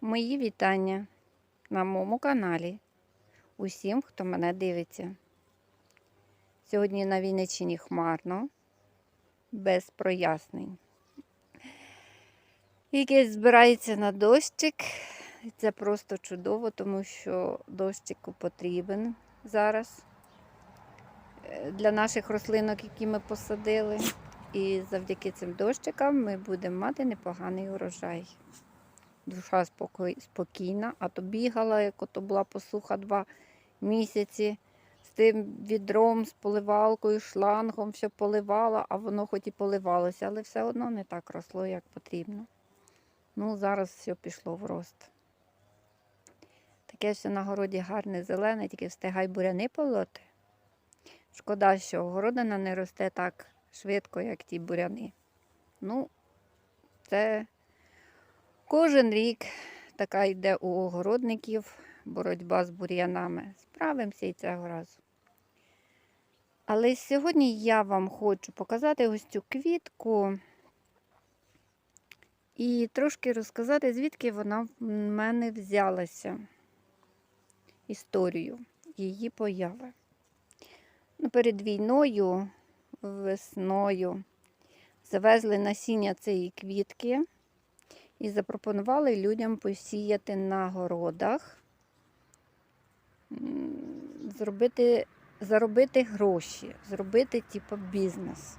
Мої вітання на моєму каналі. Усім, хто мене дивиться. Сьогодні на Вінниччині хмарно, без прояснень. Якийсь збирається на дощик. Це просто чудово, тому що дощику потрібен зараз е, для наших рослинок, які ми посадили. І завдяки цим дощикам ми будемо мати непоганий урожай. Душа спокій- спокійна, а то бігала, як ото була посуха два місяці з тим відром, з поливалкою, шлангом, все поливала, а воно хоч і поливалося, але все одно не так росло, як потрібно. Ну, зараз все пішло в рост. Таке все на городі гарне, зелене, тільки встигай буряни полоти. Шкода, що городина не росте так швидко, як ті буряни. Ну, це кожен рік така йде у огородників боротьба з бур'янами. Справимося і цього разу. Але сьогодні я вам хочу показати ось цю квітку і трошки розказати, звідки вона в мене взялася. Історію її появи. Ну, перед війною, весною, завезли насіння цієї квітки і запропонували людям посіяти на городах, зробити, заробити гроші, зробити типу бізнес.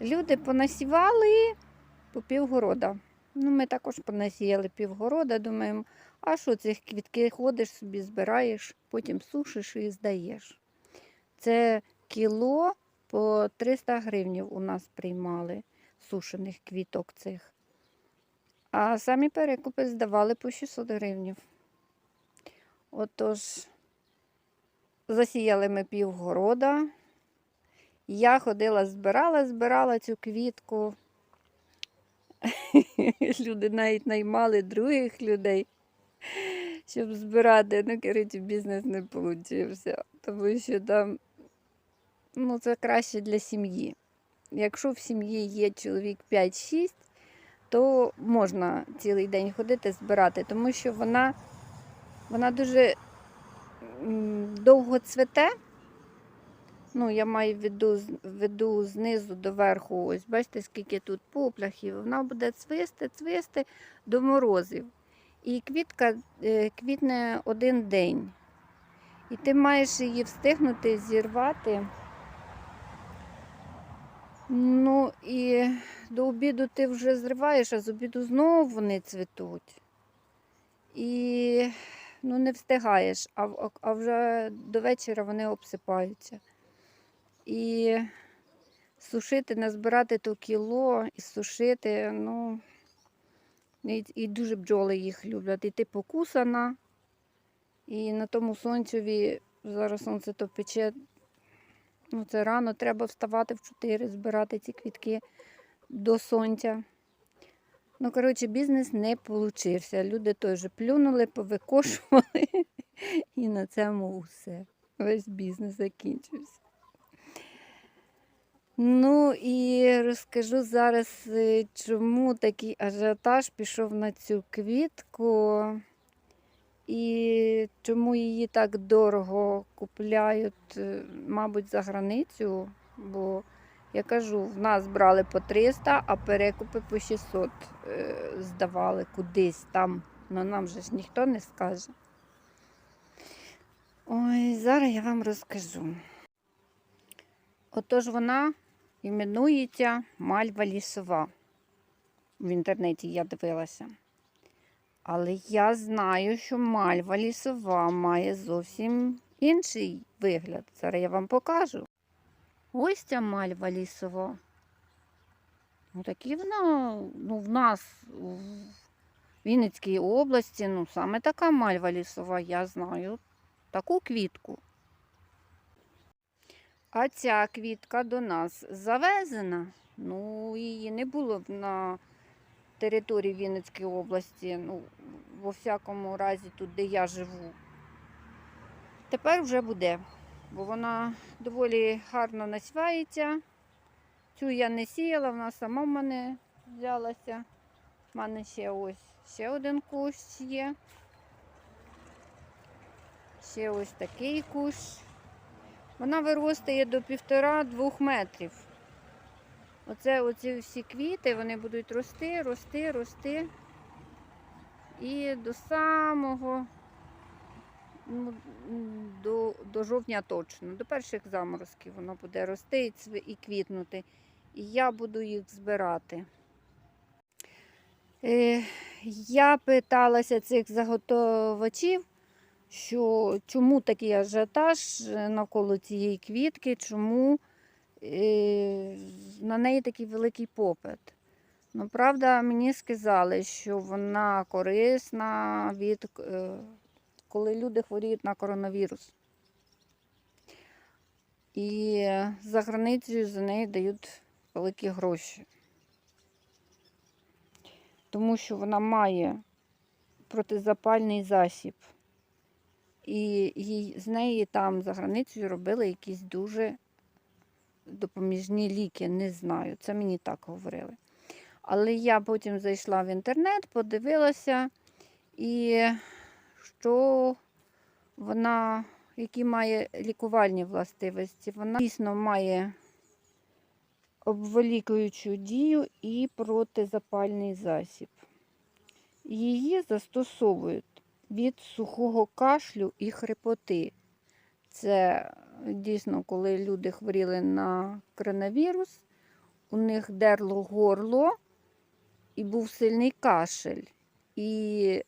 Люди понасівали по півгорода. Ну, ми також понасіяли півгорода, думаємо, а що цих квітки ходиш собі, збираєш, потім сушиш і здаєш. Це кіло по 300 гривнів у нас приймали сушених квіток цих. А самі перекупи здавали по 600 гривнів. Отож, засіяли ми півгорода. Я ходила, збирала, збирала цю квітку. Люди навіть наймали других людей, щоб збирати. Ну, коротше, бізнес не вийшов. Тому що там ну, це краще для сім'ї. Якщо в сім'ї є чоловік 5-6, то можна цілий день ходити збирати, тому що вона, вона дуже довго цвете. Ну, я маю виду, виду знизу до верху. Ось бачите, скільки тут попляхів. Вона буде цвисти, цвисти до морозів. І квітка е, квітне один день. І ти маєш її встигнути зірвати. Ну і до обіду ти вже зриваєш, а з обіду знову вони цвітуть. І ну, не встигаєш, а, а вже до вечора вони обсипаються. І сушити, назбирати то кіло і сушити, ну, і, і дуже бджоли їх люблять. І ти покусана, і на тому сонцеві, зараз сонце то пече, ну це рано, треба вставати в 4, збирати ці квітки до сонця. Ну, коротше, бізнес не получився. Люди теж плюнули, повикошували, і на цьому все. Весь бізнес закінчився. Ну і розкажу зараз, е, чому такий ажіотаж пішов на цю квітку і чому її так дорого купляють, е, мабуть, за границю. Бо я кажу, в нас брали по 300, а перекупи по 600 е, здавали кудись там. Ну нам же ж ніхто не скаже. Ой, зараз я вам розкажу. Отож вона іменується мальва лісова. В інтернеті я дивилася. Але я знаю, що мальва лісова має зовсім інший вигляд. Зараз я вам покажу. Ось ця мальва лісова. Ну, такі вона ну, в нас в Вінницькій області, ну, саме така мальва лісова, я знаю таку квітку. А ця квітка до нас завезена. Ну, її не було на території Вінницької області, ну, во всякому разі, тут, де я живу. Тепер вже буде, бо вона доволі гарно насівається. Цю я не сіяла, вона сама в мене взялася. У мене ще ось ще один кущ є. Ще ось такий кущ. Вона виростає до півтора-двох метрів. Оце оці всі квіти, вони будуть рости, рости, рости. І до самого ну, до, до жовтня точно, до перших заморозків воно буде рости і, квітнути. І я буду їх збирати. Е, я питалася цих заготовачів, що чому такий ажіотаж е, навколо цієї квітки, чому на неї такий великий попит. Ну, правда, мені сказали, що вона корисна від е, коли люди хворіють на коронавірус. І за границею за неї дають великі гроші. Тому що вона має протизапальний засіб. І з неї там за границею робили якісь дуже допоміжні ліки, не знаю. Це мені так говорили. Але я потім зайшла в інтернет, подивилася, і що вона, які має лікувальні властивості, вона дійсно має обволікуючу дію і протизапальний засіб. Її застосовують від сухого кашлю і хрипоти. Це дійсно, коли люди хворіли на коронавірус, у них дерло горло і був сильний кашель. І е,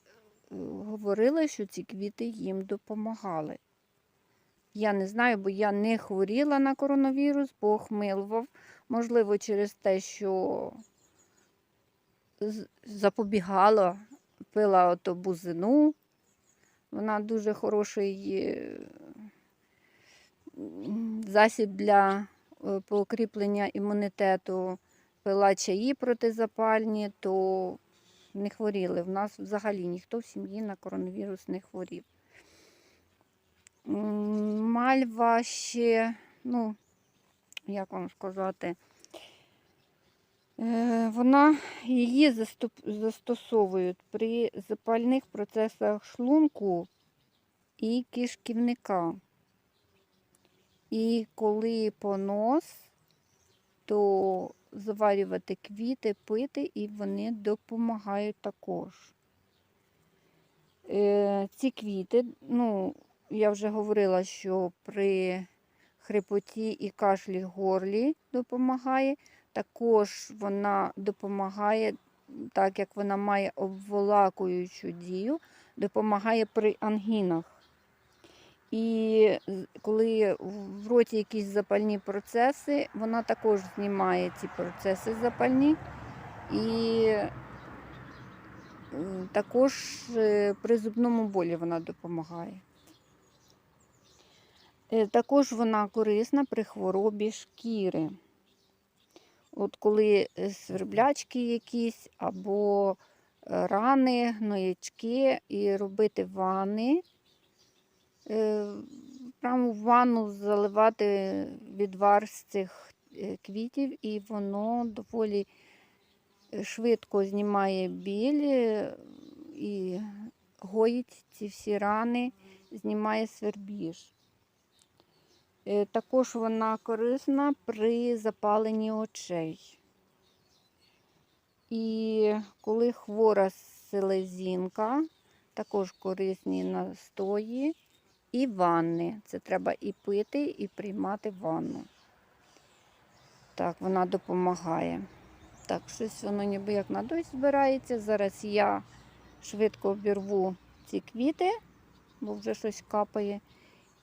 говорили, що ці квіти їм допомагали. Я не знаю, бо я не хворіла на коронавірус, Бог милував. Можливо, через те, що запобігала, пила ото бузину. Вона дуже хороший е, засіб для е, покріплення імунітету. Пила чаї протизапальні, то не хворіли. В нас взагалі ніхто в сім'ї на коронавірус не хворів. Мальва ще, ну, як вам сказати, е, вона її застосовують при запальних процесах шлунку і кишківника. І коли понос, то заварювати квіти, пити, і вони допомагають також. Е, ці квіти, ну, я вже говорила, що при хрипоті і кашлі горлі допомагає. Також вона допомагає, так як вона має обволакуючу дію, допомагає при ангінах. І коли в роті якісь запальні процеси, вона також знімає ці процеси запальні. І також е, при зубному болі вона допомагає. Е, Також вона корисна при хворобі шкіри. От коли е, сверблячки якісь або рани, гноячки, і робити ванни, прямо в ванну заливати відвар з цих е, квітів, і воно доволі е, швидко знімає біль е, і гоїть ці всі рани, знімає свербіж. Е, Також вона корисна при запаленні очей. І коли хвора селезінка, також корисні настої і ванни. Це треба і пити, і приймати ванну. Так, вона допомагає. Так, щось воно ніби як на дощ збирається. Зараз я швидко обірву ці квіти, бо вже щось капає.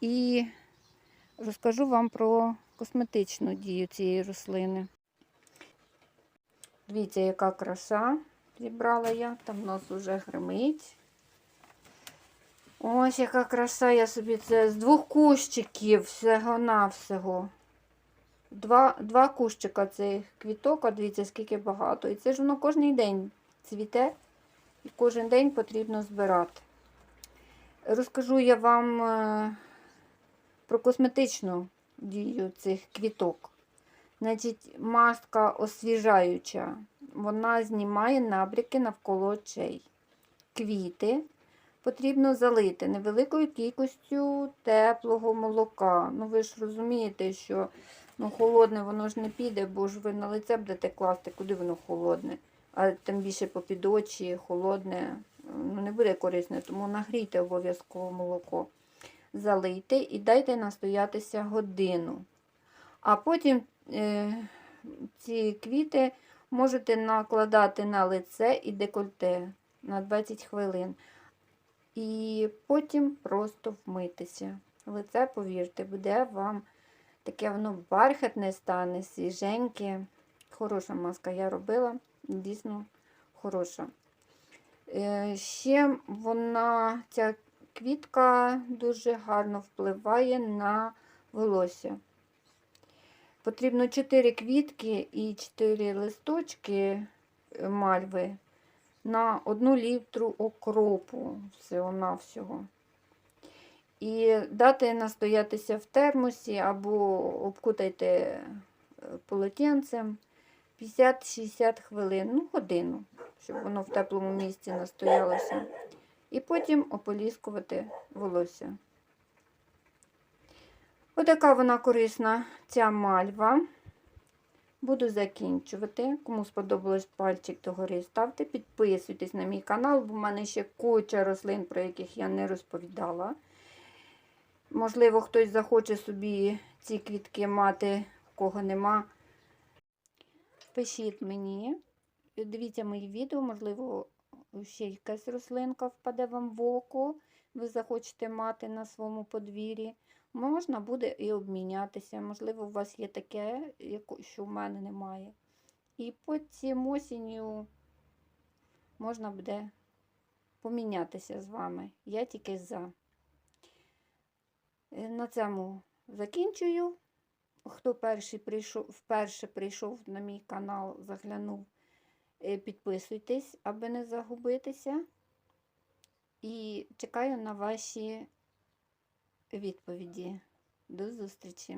І розкажу вам про косметичну дію цієї рослини. Дивіться, яка краса зібрала я, там у нас вже гримить. Ось яка краса, я собі це з двох кущиків всього-навсього. Два, два кущика цих квіток, а дивіться, скільки багато. І це ж воно кожен день цвіте, і кожен день потрібно збирати. Розкажу я вам е, про косметичну дію цих квіток. Значить, маска освіжаюча. вона знімає набряки навколо очей. Квіти потрібно залити невеликою кількістю теплого молока. Ну, ви ж розумієте, що ну, холодне воно ж не піде, бо ж ви на лице будете класти, куди воно холодне. А тим більше попід очі, холодне, ну, не буде корисне, тому нагрійте обов'язково молоко. Залийте і дайте настоятися годину. А потім е, ці квіти можете накладати на лице і декольте на 20 хвилин. І потім просто вмитися. Лице, повірте, буде вам таке воно бархатне стане, свіженьке. Хороша маска я робила, дійсно хороша. Е, Ще вона, ця квітка дуже гарно впливає на волосся. Потрібно 4 квітки і 4 листочки е, мальви на 1 літру окропу всього-навсього. І дати настоятися в термосі або обкутайте е, полотенцем 50-60 хвилин, ну годину, щоб воно в теплому місці настоялося. І потім ополіскувати волосся. Отака вона корисна, ця мальва. Буду закінчувати. Кому сподобалось пальчик догори, ставте, підписуйтесь на мій канал, бо в мене ще куча рослин, про яких я не розповідала. Можливо, хтось захоче собі ці квітки мати, кого нема. Пишіть мені, дивіться мої відео, можливо, ще якась рослинка впаде вам в око, ви захочете мати на своєму подвір'ї. Можна буде і обмінятися. Можливо, у вас є таке, що в мене немає. І потім осінню можна буде помінятися з вами. Я тільки за. Е, На цьому закінчую. Хто перший прийшов, вперше прийшов на мій канал, заглянув, е, підписуйтесь, аби не загубитися. І чекаю на ваші відповіді. До зустрічі!